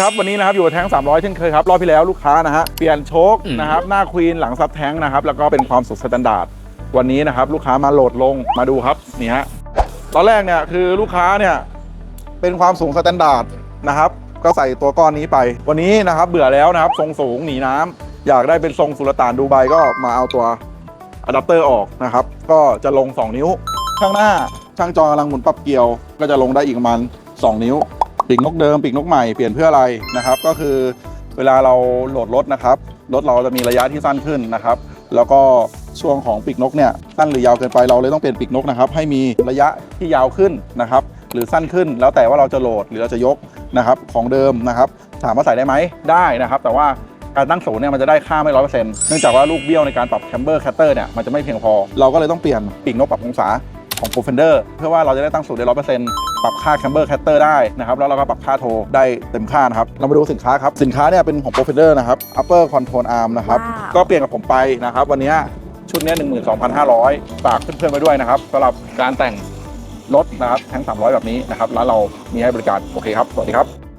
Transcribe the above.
ครับวันนี้นะครับอยู่กับแท้ง300เช่นเคยครับรอบที่แล้วลูกค้านะฮะเปลี่ยนโชคอืมนะครับหน้าควีนหลังซับแท้งนะครับแล้วก็เป็นความสุขสแตนดาร์ดวันนี้นะครับลูกค้ามาโหลดลงมาดูครับนี่ฮะตอนแรกเนี่ยคือลูกค้าเนี่ยเป็นความสูงสแตนดาร์ดนะครับก็ใส่ตัวก้อนนี้ไป วันนี้นะครับเบื่อแล้วนะครับทรงสูงหนีน้ำอยากได้เป็นทรงสุลต่านดูไบก็มาเอาตัวอะแดปเตอร์ออกนะครับก็จะลง 2 นิ้ว ข้างหน้าช่างจอกำลังหมุนปรับเกียว ก็จะลงได้อีกประมาณ 2 นิ้ว ปีกนกเดิมปีกนกใหม่เปลี่ยนเพื่ออะไรนะครับ ก็คือเวลาเราโหลดรถนะครับรถเราจะมีระยะที่สั้นขึ้นนะครับ แล้วก็ช่วงของปีกนกเนี่ยสั้นหรือยาวเกินไปเราเลยต้องเปลี่ยนปีกนกนะครับ ให้มีระยะที่ยาวขึ้นนะครับ หรือสั้นขึ้น แล้วแต่ว่าเราจะโหลดหรือเราจะยกนะครับของเดิมนะครับ ถามว่าใส่ได้ไหมได้นะครับ แต่ว่าการตั้งศูนย์เนี่ยมันจะได้ค่าไม่ร้อยเปอร์เซ็นต์เนื่องจากว่าลูกเบี้ยวในการปรับแคมเบอร์แคตเตอร์เนี่ยมันจะไม่เพียงพอ เราก็เลยต้องเปลี่ยนปีกนกปรับองศา ของ p r o f e n d e r เพื่อว่าเราจะได้ตั้งศูนย์ได้ร้อยเปอร์เซ็นต์ปรับค่าแคมเบอร์แคตเตอร์ได้นะครับแล้วเราก็ปรับค่าโทรได้เต็มค่านะครับเรามาดูสินค้าครับ สินค้าเนี่ยเป็นของ p r o f e n d e r นะครับ upper control arm นะครับ ว้าว ก็เปลี่ยนกับผมไปนะครับ วันนี้ชุดเนี้ย12,500 ฝากเพื่อนๆไว้ด้วยนะครับสำหรับการแต่งรถนะครับทั้ง 300 แบบนี้นะครับแล้วเรามีให้บริการโอเคครับ สวัสดีครับ